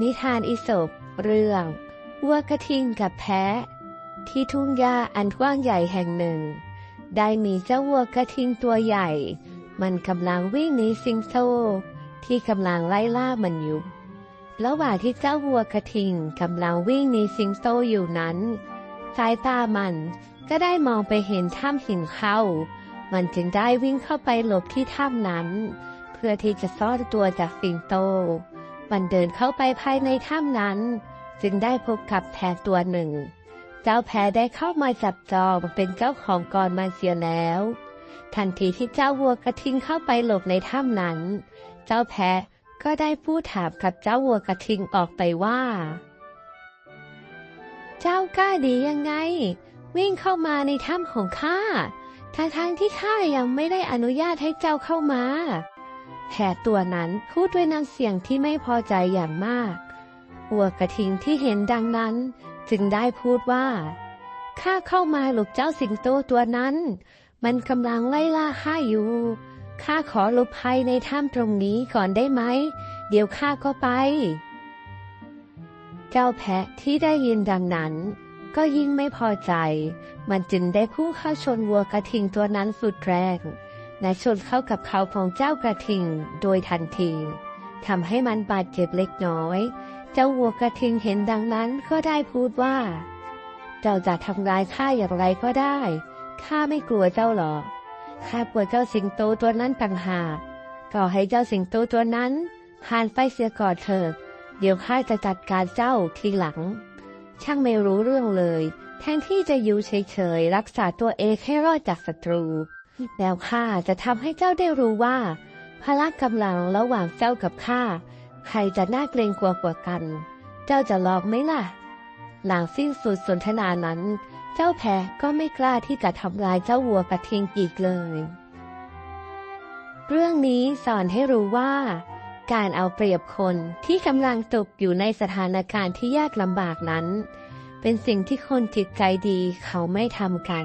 นิทานอิศบเรื่องวัวกระทิงกับแพะ ที่ทุ่งหญ้าอันกว้างใหญ่แห่งหนึ่ง ได้มีเจ้าวัวกระทิงตัวใหญ่ มันกำลังวิ่งหนีสิงโตที่กำลังไล่ล่ามันอยู่ระหว่างที่เจ้าวัวกระทิงกำลังวิ่งหนีสิงโตอยู่นั้น สายตามันก็ได้มองไปเห็นถ้ำหินเข้า มันจึงได้วิ่งเข้าไปหลบที่ถ้ำนั้น เพื่อที่จะซ่อนตัวจากสิงโต มันเดินเข้าไปภายในถ้ำนั้น จึงได้พบกับแพะตัวหนึ่ง เจ้าแพะได้เข้ามาจับจองเป็นเจ้าของก่อนมันเสียแล้ว ทันทีที่เจ้าวัวกระทิงเข้าไปหลบในถ้ำนั้น เจ้าแพะก็ได้พูดถามกับเจ้าวัวกระทิงออกไปว่า เจ้ากล้าดียังไง วิ่งเข้ามาในถ้ำของข้าทั้งทางๆที่ข้ายังไม่ได้อนุญาตให้เจ้าเข้ามา แพะตัวนั้นพูดด้วยน้ำเสียงที่ไม่พอใจอย่างมาก วัวกระทิงที่เห็นดังนั้น จึงได้พูดว่า ข้าเข้ามาหลบเจ้าสิงโตตัวนั้น มันกำลังไล่ล่าข้าอยู่ ข้าขอหลบภัยในถ้ำตรงนี้ก่อนได้ไหม เดี๋ยวข้าก็ไป เจ้าแพะที่ได้ยินดังนั้น ก็ยิ่งไม่พอใจ มันจึงได้พุ่งเข้าชนวัวกระทิงตัวนั้นสุดแรง และชนเข้ากับเขาของเจ้ากระทิงโดยทันทีทำให้มันบาดเจ็บเล็กน้อย เจ้าวัวกระทิงเห็นดังนั้นก็ได้พูดว่า เจ้าจะทำร้ายข้าอย่างไรก็ได้ข้าไม่กลัวเจ้าหรอกข้ากลัวเจ้าสิงโตตัวนั้นต่างหากก็ให้เจ้าสิงโตตัวนั้นผ่านไปเสียก่อนเถิดเดี๋ยวข้าจะจัดการเจ้าทีหลัง ช่างไม่รู้เรื่องเลย แทนที่จะอยู่เฉยๆรักษาตัวเองให้รอดจากศัตรู แล้วข้าจะทำให้เจ้าได้รู้ว่า พละกำลังระหว่างเจ้ากับข้าใครจะน่าเกรงกลัวกว่ากัน เจ้าจะลองไหมล่ะ หลังสิ้นสุดสนทนานั้น เจ้าแพะก็ไม่กล้าที่จะทำลายเจ้าวัวกระทิงอีกเลย เรื่องนี้สอนให้รู้ว่า การเอาเปรียบคนที่กำลังตกอยู่ในสถานการณ์ที่ยากลำบากนั้น เป็นสิ่งที่คนจิตใจดีเขาไม่ทำกัน